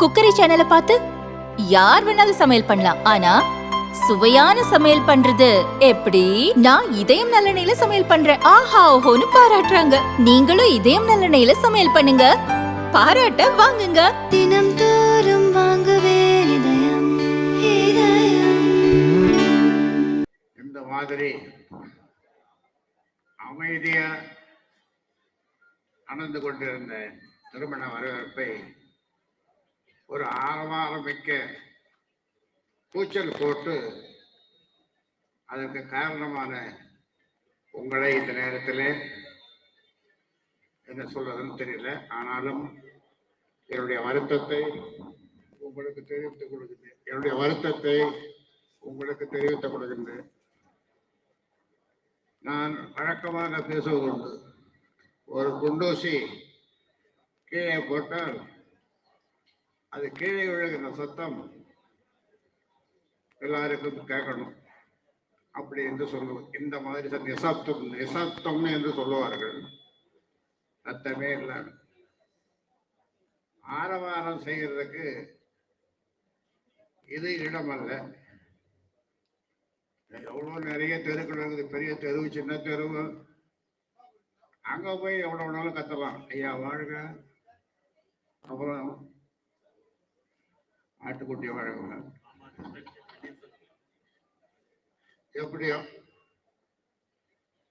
Cookery சேனலை பார்த்து யார் வேணாலும் சமையல் பண்ணலாம். ஆனா சுவையான சமையல் பண்றது எப்படி? நான் இதயம் நல்லெண்ணெயில சமையல் பண்றேன். ஆஹா ஓஹோன்னு பாராட்டுறாங்க. நீங்களும் இதயம் நல்லெண்ணெயில சமையல் பண்ணுங்க. பாராட்ட வாங்குங்க. தினம் தோறும் வாங்குவே இதயம் இதயம். இந்த மாதிரி அமைதியா நடந்து கொண்டிருந்த திருமண வரவேற்பை ஒரு ஆரவாரமிக்க கூச்சல் போட்டு அதற்கு காரணமான உங்களை இந்த நேரத்தில் என்ன சொல்றதுன்னு தெரியல. ஆனாலும் என்னுடைய வருத்தத்தை உங்களுக்கு தெரிவித்துக் கொள்கின்றேன். என்னுடைய வருத்தத்தை உங்களுக்கு தெரிவித்துக் கொள்கின்றேன். நான் வழக்கமாக பேசுவதுண்டு. ஒரு குண்டூசி கீழே போட்டால் அது கீழே விழுகிற சத்தம் எல்லாருக்கும் கேட்கணும். அப்படி என்று சொல்லுவோம் இந்த மாதிரி ச- எசாப்தம் என்று சொல்லுவார்கள். சத்தமே இல்லாமல் ஆரவாரம் செய்கிறதுக்கு இது இடமல்ல. எவ்வளோ நிறைய தெருக்கள் இருக்குது. பெரிய தெரு சின்ன தெரு. அங்க போய் எவ்வளோ வேணாலும் கத்தலாம். ஐயா வாழ்க. அப்புறம் ஆட்டுக்குட்டியை வாழ்க எப்படியோ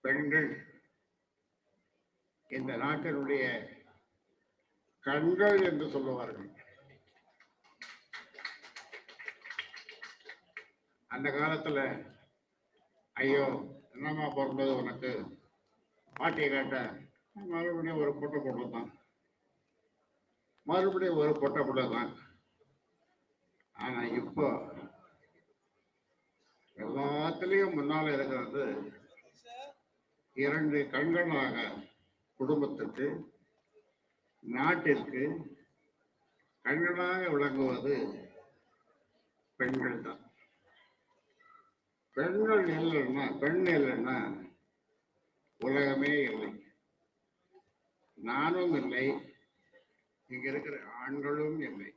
பெண்கள் இந்த நாட்டினுடைய கண்கள் என்று சொல்லுவார்கள். அந்த காலத்துல ஐயோ என்னம்மா பிறந்தது உனக்கு? பாட்டியை கேட்ட மறுபடியும் ஒரு பொட்டை பொண்ணு தான் மறுபடியும் ஒரு பொட்டை பொண்ணு தான் ஆனா இப்போ எல்லாத்துலயும் முன்னால இருக்கிறது இரண்டு கண்களாக குடும்பத்துக்கு நாட்டிற்கு கண்களாக விளங்குவது பெண்கள் தான். பெண்கள் இல்லைன்னா பெண் இல்லைன்னா உலகமே இல்லை. நானும் இல்லை இங்க இருக்கிற ஆண்களும் இல்லை.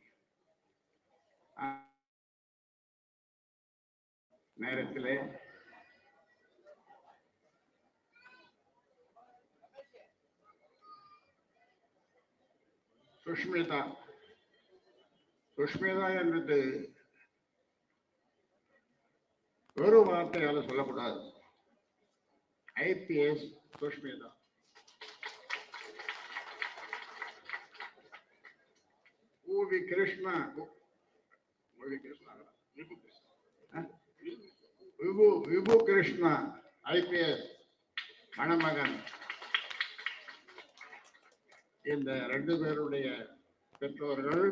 நேரத்திலே சுஷ்மிதா. சுஷ்மிதா என்பது ஒரு வார்த்தையால சொல்லக்கூடாது. ஐபிஎஸ் சுஷ்மிதா. ஊவி கிருஷ்ணா. கிருஷ்ணா விபு கிருஷ்ணா விபு கிருஷ்ணா ஐபிஎஸ் மணமகன். இந்த ரெண்டு பேருடைய பெற்றோர்கள்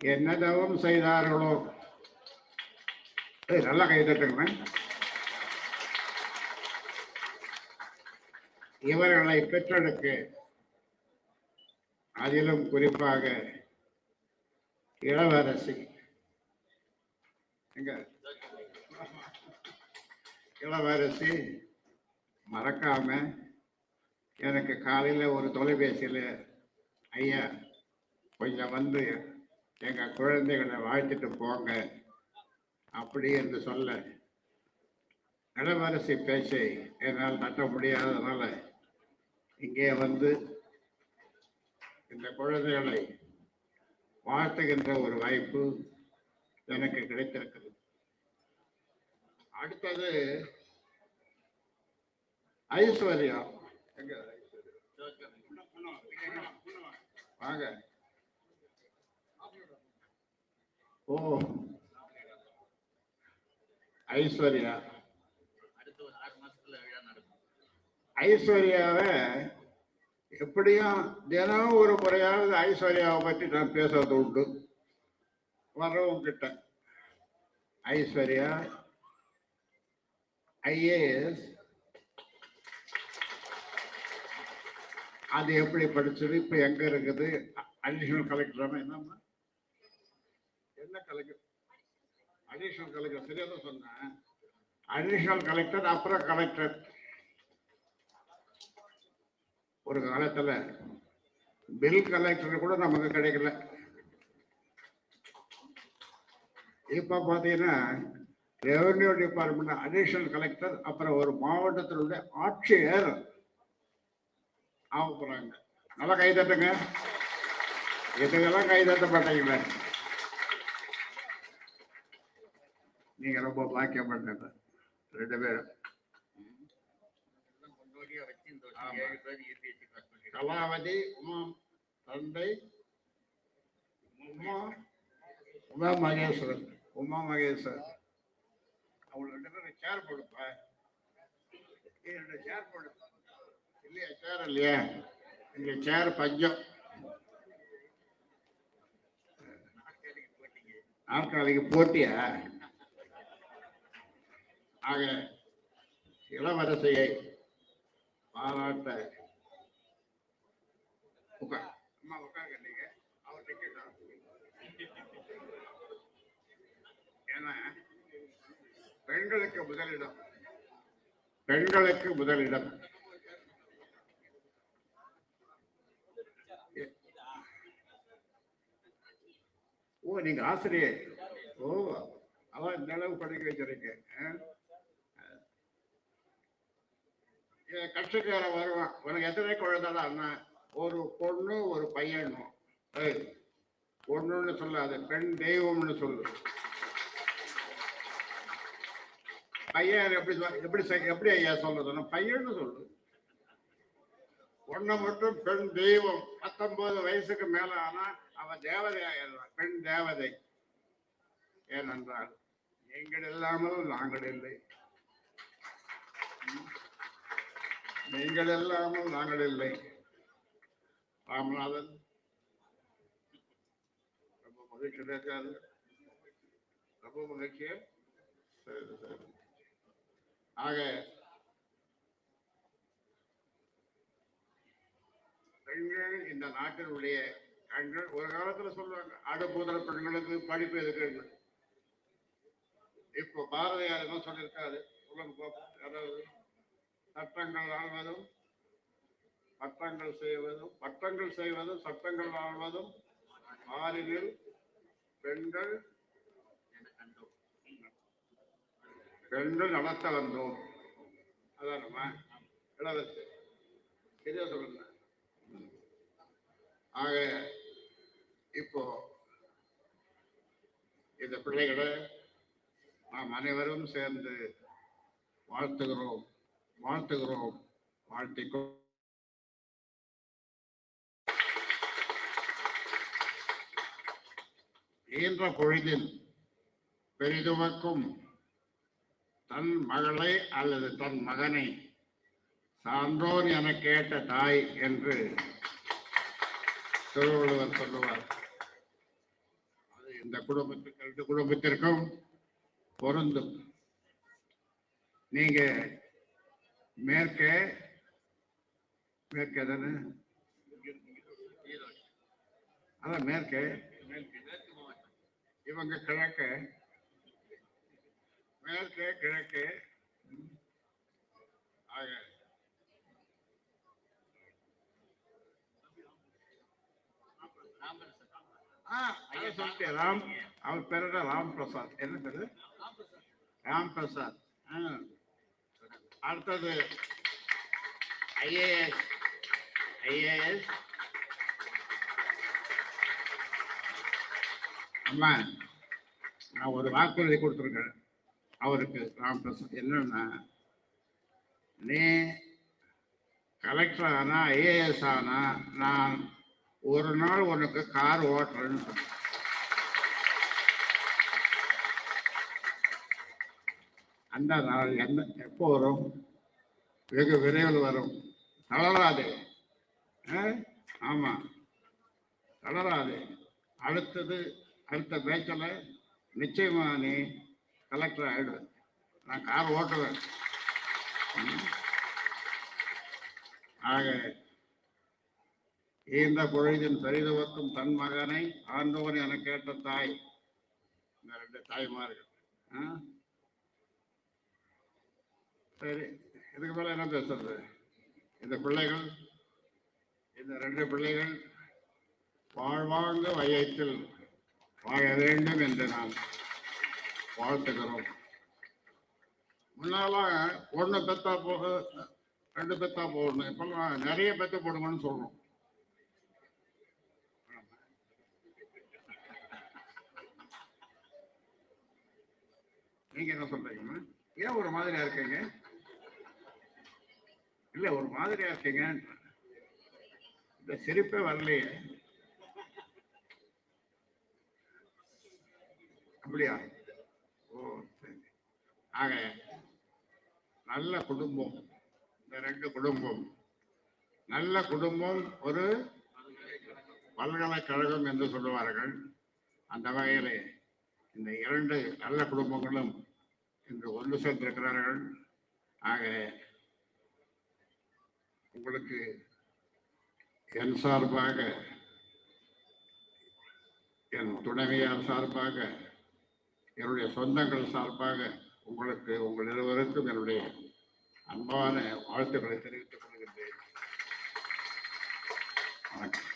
என்ன தவம் செய்தார்களோ நல்லா கைதட்டுங்க இவர்களை பெற்றெடுக்க அதிலும் குறிப்பாக இளவரசி எங்க? இளவரசி மறக்காம எனக்கு காலையில் ஒரு தொலைபேசியில் ஐயா கொஞ்சம் வந்து எங்கள் குழந்தைகளை வாழ்த்துட்டு போங்க அப்படி என்று சொல்ல இளவரசி பேச்சை என்னால் தட்ட முடியாததுனால இங்கே வந்து இந்த குழந்தைகளை வாழ்த்துகின்ற ஒரு வாய்ப்பு எனக்கு கிடைத்திருக்கிறது. அடுத்தது ஐஸ்வர்யா. எங்க? ஐஸ்வர்யா? வாங்க. ஓ. ஐஸ்வர்யா. ஐஸ்வர்யாவை எப்படியும் தினம் ஒரு முறையாவது ஐஸ்வர்யாவை பற்றி நான் பேசுறது உண்டு. வரவும் கிட்ட. ஐஸ்வர்யா ஐஏஎஸ். அது எப்படி படிச்சது? இப்ப எங்க இருக்குது? அடிஷனல் கலெக்டர் என்னம்மா என்ன கலெக்டர் அடிஷனல் கலெக்டர் சரியா தான் சொன்னேன். அடிஷனல் கலெக்டர் அப்புறம் கலெக்டர் ஒரு காலத்துல பில் கலெக்டர் கூட நமக்கு கிடைக்கல. இப்போ பார்த்தீங்கன்னா ரெவன்யூ டிபார்ட்மெண்ட் அடிஷனல் கலெக்டர் அப்புறம் ஒரு மாவட்டத்தினுடைய ஆட்சியர் ஆக போகிறாங்க நல்லா கை தட்டுங்க. இதுக்கெல்லாம் கை தட்ட மாட்டீங்களே நீங்க ரொம்ப பாக்கியப்பட்டது ரெண்டு பேரும். கலாவதி உமா தந்தை உமா உமா மகேஸ்வரன். உமா மகேஸ்வரன் அவங்க ரெண்டு பேரும் சேர் போடுப்பா. ஏய், ரெண்டு சேர் போடு. இல்லையா சேர் இல்லையா? இங்க சேர் பஞ்சம். நாற்காலிக்கு போட்டியா? ஆக இளவரசையை பாராட்ட உட்கார் அம்மா உட்காங்க நீங்க. அவர் நிக்கட்டும் ஏன்னா பெண்களுக்கு முதலிடம். பெண்களுக்கு முதலிடம். ஓ நீங்க ஆசிரியர் ஓ அவன் இந்த அளவு படிக்க வச்சிருக்க கட்சிக்காரன் வருவான். உனக்கு எத்தனை குழந்தைடா அண்ணா ஒரு பொண்ணு ஒரு பையனும் பொண்ணுன்னு சொல்லாத பெண் தெய்வம்னு சொல்லு. பையன் எப்படி சொல்- எப்படி எப்படி ஐயா சொல்றது பையன்னு சொல்லு. பொண்ணை மட்டும் பெண் தெய்வம். பத்தொன்பது வயசுக்கு மேல ஆனா அவன் தேவதை ஆயிடுறான் பெண் தேவதை. ஏனென்றால் நீங்கள் இல்லாமலும் நாங்கள் இல்லை. நீங்கள் இல்லாமல் நாங்கள் இல்லை. ராமநாதன். ரொம்ப மகிழ்ச்சி ரொம்ப மகிழ்ச்சியா சரி சரி. ஆக பெண்கள் இந்த நாட்டினுடைய கண்கள் ஒரு காலத்துல சொல்லுவாங்க அடுப்புதல் பெண்களுக்கு படிப்பு எதுக்கு இப்போ பாரதியார் என்ன சொல்லியிருக்காரு? சொல்லுங்க அதாவது சட்டங்கள் ஆழ்வதும் பட்டங்கள் செய்வதும் பட்டங்கள் செய்வதும் சட்டங்கள் ஆழ்வதும் மாறினில் பெண்கள் ரெண்டு நடத்த வந்தோம் அதான் நம்ம இளவரசி சரியா சொல்லுங்க. ஆக இப்போ இந்த பிள்ளைகளை நாம் அனைவரும் சேர்ந்து வாழ்த்துகிறோம் வாழ்த்துகிறோம் வாழ்த்திக்கோ. ஈன்ற பொழுதில் பெரிதுமக்கும் தன் மகளை அல்லது தன் மகனை சான்றோன் என கேட்ட தாய் என்று திருவள்ளுவர் சொல்லுவார். அது இந்த குடும்பத்துக்கு ரெண்டு குடும்பத்திற்கும் பொருந்தும். நீங்க மேற்கே மேற்கே தானே? அதான் மேற்கே. இவங்க கிழக்கு மேற்கு கிழக்கு. ஆக. சொல்லிட்டேன். ராம் அவர் பேர் ராம் பிரசாத் என்ன பேரு? ராம் பிரசாத் ஆ. அடுத்தது ஐஏஎஸ். ஐஏஎஸ். அம்மா நான் ஒரு வாக்குறுதி கொடுத்துருக்கேன். அவருக்கு ராமபிரசாத் என்னன்னா நீ கலெக்டர் ஆனா ஐஏஎஸ் ஆனா நான் ஒரு நாள் உனக்கு கார் ஓட்டுறேன்னு சொன்னேன். அந்த நாள் என்ன எப்போ வரும்? வெகு விரைவில் வரும். தளராது. ஆ? ஆமா. தளராது. அடுத்தது அடுத்த பேச்சில் நிச்சயமா நீ கலெக்டர் ஆயிடுவேன் நான் கார் ஓட்டுவேன். ம். ஆக இந்த பொழுதின் பெரிதுவக்கும் தன் மகனை ஆண்டவன் என கேட்ட தாய். இந்த ரெண்டு தாய்மார்கள். ஆ? சரி இதுக்கு மேல என்ன பேசுறது? இந்த பிள்ளைகள் இந்த ரெண்டு பிள்ளைகள் வாழ்வாங்க வயத்தில் வாழ வேண்டும் என்று நான் வாழ்த்துக்கிறோம் முன்னாலாம் ஒன்று பெத்தா போக ரெண்டு பெத்தா போடணும் இப்பெல்லாம் நிறைய பெத்த போடுங்கன்னு சொல்றோம். நீங்க என்ன சொல்றீங்க? ஏன் ஒரு மாதிரியா இருக்கீங்க? இல்ல ஒரு மாதிரியா இருக்கீங்க? இந்த சிரிப்பே வரலையே. அப்படியா? ஆக நல்ல குடும்பம் இந்த ரெண்டு குடும்பம். நல்ல குடும்பம் ஒரு பல்கலைக்கழகம் என்று சொல்லுவார்கள். அந்த வகையிலே இந்த இரண்டு நல்ல குடும்பங்களும் இன்று ஒன்று சேர்ந்திருக்கிறார்கள். ஆக உங்களுக்கு என் சார்பாக என் துணைவியார் சார்பாக என்னுடைய சொந்தங்கள் சார்பாக உங்களுக்கு உங்கள் இருவருக்கும் என்னுடைய அன்பான வாழ்த்துக்களை தெரிவித்துக் கொள்கின்றேன். வணக்கம்.